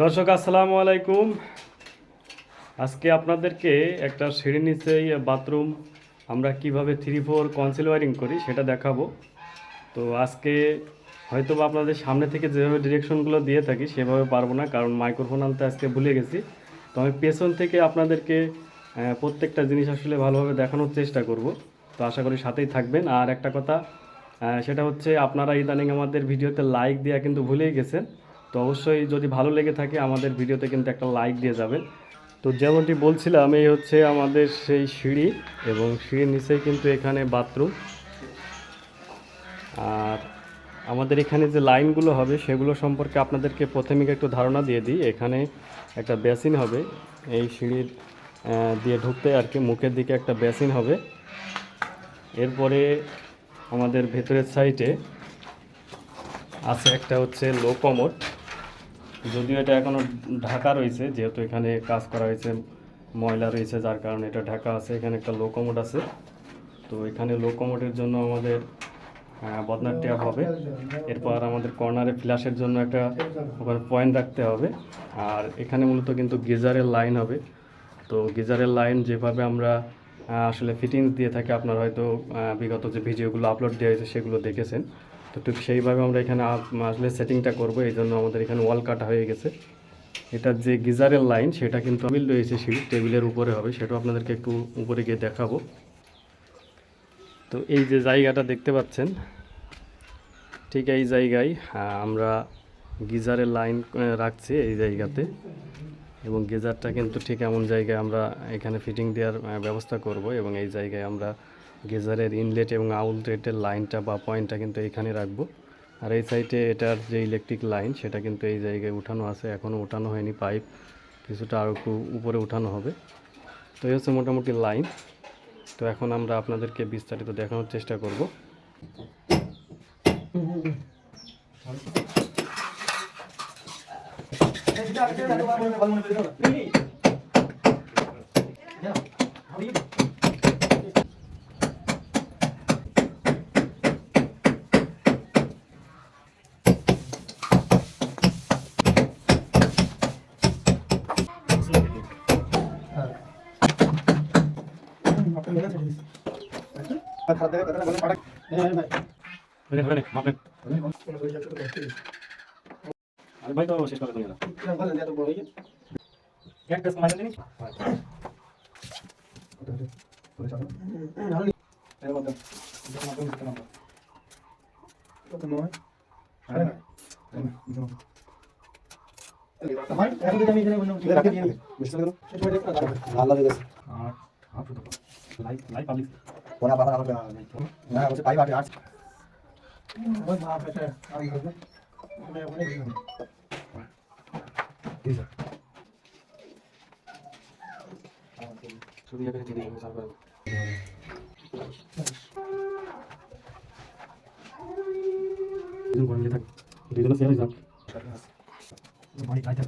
দর্শক, আসসালামু আলাইকুম। আজকে আপনাদেরকে একটা সিঁড়ি নিচে বাথরুম আমরা কীভাবে থ্রি ফোর কনসিল ওয়ারিং করি সেটা দেখাবো। তো আজকে হয়তো আপনাদের সামনে থেকে যেভাবে ডিরেকশনগুলো দিয়ে থাকি সেভাবে পারব না, কারণ মাইক্রোফোন আনতে আজকে ভুলে গেছি। তো আমি পেছন থেকে আপনাদেরকে প্রত্যেকটা জিনিস আসলে ভালোভাবে দেখানোর চেষ্টা করব। তো আশা করি সাথেই থাকবেন। আর একটা কথা সেটা হচ্ছে আপনারা ইদানিং আমাদের ভিডিওতে লাইক দেওয়া কিন্তু ভুলেই গেছেন। তো অবশ্যই যদি ভালো লেগে থাকে আমাদের ভিডিওতে কিন্তু একটা লাইক দিয়ে যাবেন। তো যেমনটি বলছিলাম, এই হচ্ছে আমাদের সেই সিঁড়ি এবং সিঁড়ির নিচেই কিন্তু এখানে বাথরুম আর আমাদের এখানে যে লাইনগুলো হবে, সেগুলো সম্পর্কে আপনাদেরকে প্রথমে একটু ধারণা দিয়ে দিই। এখানে একটা বেসিন হবে, এই সিঁড়ির দিয়ে ঢুকতে আর কি মুখের দিকে একটা বেসিন হবে। এরপরে আমাদের ভেতরের সাইডে আছে একটা হচ্ছে লো কমোড যদিও এটা এখনও ঢাকা রয়েছে, যেহেতু এখানে কাজ করা হয়েছে, ময়লা রয়েছে যার কারণে এটা ঢাকা আছে, এখানে একটা লো কমোড আছে। তো এখানে লো কমোডের জন্য আমাদের বদনার ট্যাপ হবে। এরপর আমাদের কর্নারে ফ্ল্যাশের জন্য একটা ওখানে পয়েন্ট রাখতে হবে। আর এখানে মূলত কিন্তু গিজারের লাইন হবে। তো গিজারের লাইন যেভাবে আমরা আসলে ফিটিংস দিয়ে থাকি, আপনার হয়তো বিগত যে ভিডিওগুলো আপলোড দেওয়া হয়েছে, সেগুলো দেখেছেন। তো ঠিক সেইভাবে আমরা এখানে আসলে সেটিংটা করব, এই জন্য আমাদের এখানে ওয়াল কাটা হয়ে গেছে। এটার যে গিজারের লাইন সেটা কিন্তু টেবিল রয়েছে সিঁড়ি, টেবিলের উপরে হবে, সেটাও আপনাদেরকে একটু উপরে গিয়ে দেখাবো। তো এই যে জায়গাটা দেখতে পাচ্ছেন, ঠিক এই জায়গায় আমরা গিজারের লাইন রাখছি এই জায়গাতে। এবং গিজারটা কিন্তু ঠিক এমন জায়গায় আমরা এখানে ফিটিং দেওয়ার ব্যবস্থা করব এবং এই জায়গায় আমরা গিজারের ইনলেট এবং আউটলেটের লাইনটা বা পয়েন্টটা কিন্তু এখানে রাখব আর এই সাইডে এটার যে ইলেকট্রিক লাইন সেটা কিন্তু এই জায়গায় উঠানো আছে এখনও উঠানো হয়নি পাইপ কিছুটা আরও একটু উপরে উঠানো হবে তো এই হচ্ছে মোটামুটি লাইন তো এখন আমরা আপনাদেরকে বিস্তারিত দেখানোর চেষ্টা করব ভাই তো শেষ পাবলিক শুধু এখানে চিনি সার্ভ করে দুজন করে থাক দুজন শেয়ার যাক বাড়ি খাই থাক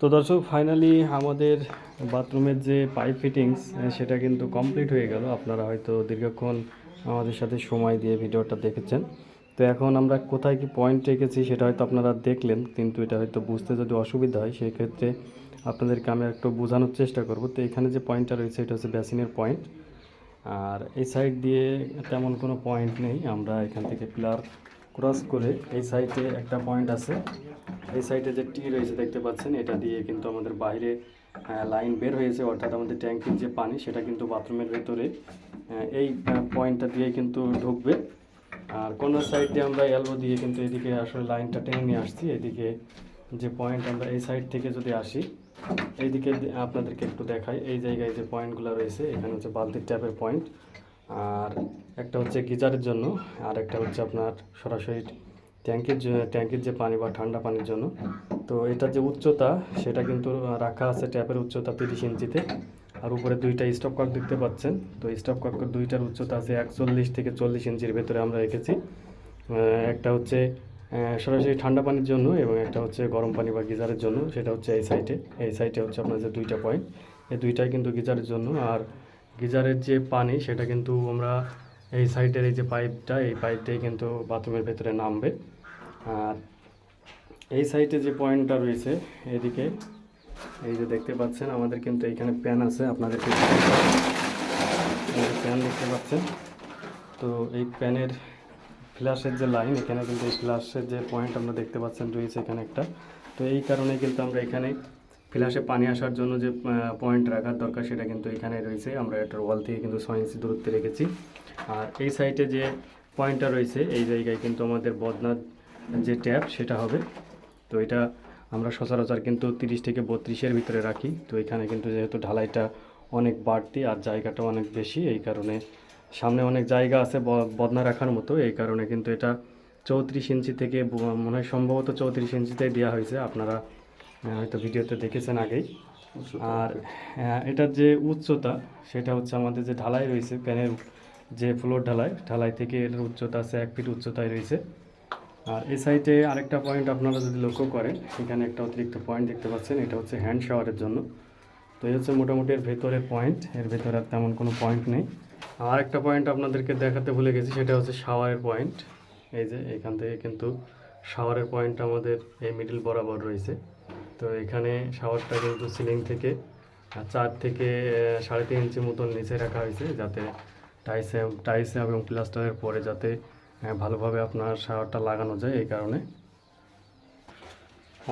তো দর্শক ফাইনালি আমাদের বাথরুমের যে পাইপ ফিটিংস সেটা কিন্তু কমপ্লিট হয়ে গেল। আপনারা হয়তো দীর্ঘক্ষণ আমাদের সাথে সময় দিয়ে ভিডিওটা দেখেছেন। তো এখন আমরা কোথায় কি পয়েন্ট রেখেছি সেটা হয়তো আপনারা দেখলেন, কিন্তু এটা হয়তো বুঝতে যদি অসুবিধা হয় সেই ক্ষেত্রে আপনাদেরকে আমি একটু বোঝানোর চেষ্টা করব। তো এখানে যে পয়েন্টটা রয়েছে, এটা হচ্ছে বেসিনের পয়েন্ট আর এই সাইড দিয়ে তেমন কোনো পয়েন্ট নেই। আমরা এখান থেকে পিলার ক্রস করে এই সাইডে একটা পয়েন্ট আছে। এই সাইডে যে টি রয়েছে, দেখতে পাচ্ছেন, এটা দিয়ে কিন্তু আমাদের বাইরে লাইন বের হয়েছে। অর্থাৎ আমাদের ট্যাঙ্কির যে পানি, সেটা কিন্তু বাথরুমের ভেতরে এই পয়েন্টটা দিয়ে কিন্তু ঢুকবে। আর কোনো সাইড দিয়ে আমরা এলবো দিয়ে কিন্তু এদিকে আসলে লাইনটা টেনে নিয়ে আসছি। এদিকে যে পয়েন্ট আমরা এই সাইড থেকে যদি আসি, এইদিকে আপনাদেরকে একটু দেখাই। এই জায়গায় যে পয়েন্টগুলো রয়েছে, এখানে হচ্ছে বালতির ট্যাপের পয়েন্ট আর একটা হচ্ছে গিজারের জন্য, আর একটা হচ্ছে আপনার সরাসরি ট্যাঙ্কির ট্যাঙ্কির যে পানি বা ঠান্ডা পানির জন্য। তো এটার যে উচ্চতা, সেটা কিন্তু রাখা আছে ট্যাপের উচ্চতা তিরিশ ইঞ্চিতে। আর উপরে দুইটা স্টপ কক দেখতে পাচ্ছেন। তো স্টপ ককের দুইটার উচ্চতা আছে একচল্লিশ থেকে চল্লিশ ইঞ্চির ভেতরে আমরা রেখেছি। একটা হচ্ছে সরাসরি ঠান্ডা পানির জন্য এবং একটা হচ্ছে গরম পানি বা গিজারের জন্য, সেটা হচ্ছে এই সাইডে এই সাইডে হচ্ছে আপনার যে দুইটা পয়েন্ট এই দুইটাই কিন্তু গিজারের জন্য। আর গিজারের যে পানি, সেটা কিন্তু আমরা এই সাইডের এই যে পাইপটা এই পাইপটাই কিন্তু বাথরুমের ভেতরে নামবে। আর এই সাইডে যে পয়েন্টটা রয়েছে, এদিকে, এই যে দেখতে পাচ্ছেন, আমাদের কিন্তু এখানে প্যান আছে আপনাদের প্যান দেখতে পাচ্ছেন, তো এই প্যানের ফ্ল্যাশের যে লাইন, এখানে কিন্তু এই ফ্ল্যাশের যে পয়েন্ট আমরা দেখতে পাচ্ছেন, রয়েছে এখানে একটা। তো এই কারণে কিন্তু আমরা এখানে ফ্ল্যাশে পানি আসার জন্য যে পয়েন্ট রাখার দরকার, সেটা কিন্তু এখানে রয়েছে। আমরা এটার ওয়াল থেকে কিন্তু ছয় ইঞ্চি দূরত্বে রেখেছি। আর এই সাইডে যে পয়েন্টটা রয়েছে, এই জায়গায় কিন্তু আমাদের বদনার যে ট্যাপ, সেটা হবে। তো এটা আমরা সচরাচর কিন্তু তিরিশ থেকে বত্রিশের ভিতরে রাখি। তো এখানে কিন্তু যেহেতু ঢালাইটা অনেক বাড়তি আর জায়গাটা অনেক বেশি, এই কারণে সামনে অনেক জায়গা আছে বদনা রাখার মতো এই কারণে কিন্তু এটা চৌত্রিশ ইঞ্চি থেকে মনে হয় সম্ভবত চৌত্রিশ ইঞ্চিতেই দেওয়া হয়েছে আপনারা হয়তো ভিডিওতে দেখেছেন আগেই। আর আহ, এটার যে উচ্চতা সেটা হচ্ছে আমাদের যে ঢালাই রয়েছে প্যানের যে ফ্লোর ঢালাই ঢালাই থেকে এর উচ্চতা আছে এক ফিট উচ্চতায় রয়েছে। আর এই সাইডে আরেকটা পয়েন্ট আপনারা যদি লক্ষ্য করেন এখানে একটা অতিরিক্ত পয়েন্ট দেখতে পাচ্ছেন এটা হচ্ছে হ্যান্ড শাওয়ারের জন্য। তো এই হচ্ছে মোটামুটি এর ভেতরের পয়েন্ট এর ভেতরে তেমন কোনো পয়েন্ট নেই। আর একটা পয়েন্ট আপনাদেরকে দেখাতে ভুলে গেছি, সেটা হচ্ছে শাওয়ারের পয়েন্ট এই যে এখান থেকে কিন্তু শাওয়ারের পয়েন্ট আমাদের এই মিডিল বরাবর রয়েছে। তো এখানে শাওয়ারটা কিন্তু সিলিং থেকে চার থেকে সাড়ে তিন ইঞ্চি মতন নিচে রাখা হয়েছে, যাতে টাইসে টাইসে এবং প্লাস্টারের পরে যাতে ভালোভাবে আপনার শাওয়ারটা লাগানো যায় এই কারণে।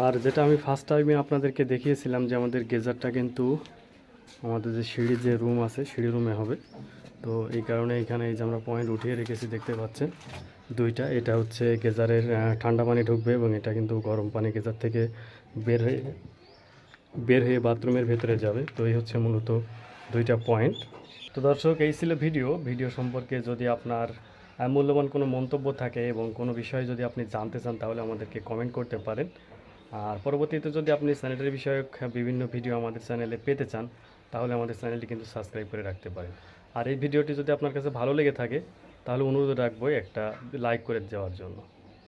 আর যেটা আমি ফার্স্ট টাইমে আপনাদেরকে দেখিয়েছিলাম যে আমাদের গেজারটা কিন্তু আমাদের যে সিঁড়ি যে রুম আছে, সিঁড়ি রুমে হবে। তো এই কারণে এখানে এই যে আমরা পয়েন্ট উঠিয়ে রেখেছি, দেখতে পাচ্ছেন। দুইটা, এটা হচ্ছে গেজারের ঠান্ডা পানি ঢুকবে এবং এটা কিন্তু গরম পানি গেজার থেকে বের হয়ে বের হয়ে বাথরুমের ভেতরে যাবে। তো এই হচ্ছে মূলত দুইটা পয়েন্ট তো দর্শক, এই ছিল ভিডিও ভিডিও সম্পর্কে যদি আপনার মূল্যবান কোনো মন্তব্য থাকে এবং কোনো বিষয়ে যদি আপনি জানতে চান, তাহলে আমাদেরকে কমেন্ট করতে পারেন। আর পরবর্তীতে যদি আপনি স্যানিটারি বিষয়ক বিভিন্ন ভিডিও আমাদের চ্যানেলে পেতে চান, তাহলে আমাদের চ্যানেলটি কিন্তু সাবস্ক্রাইব করে রাখতে পারেন। আর এই ভিডিওটি যদি আপনার কাছে ভালো লেগে থাকে, তাহলে অনুরোধ রাখব একটা লাইক করে দেওয়ার জন্য।